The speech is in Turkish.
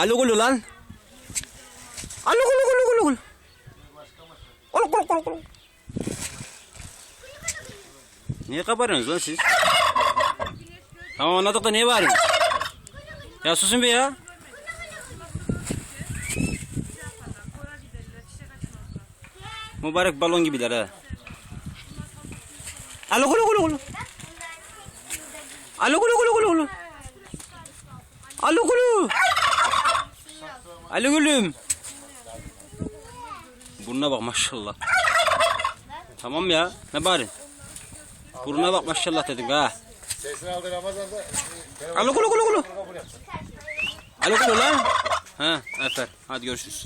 Alo gulu lan. Alo gulu gulu gulu gulu. Gulu gulu gulu gulu. Niye kabarıyorsunuz lan siz? Tamam anladık da niye bağırıyorsun? Ya susun bir ya. Mübarek balon gibiler ha. Alo gulu gulu gulu. Alo gulu gulu gulu gulu. Alo gulu. Alo gülüm. Burnuna bak maşallah. Tamam ya. Ne bari? Burnuna bak maşallah dedim ha. Sesini aldı Ramazan'da. Alo gulu gulu gulu. Alo gulu lan. Ha, aferin. Hadi görüşürüz.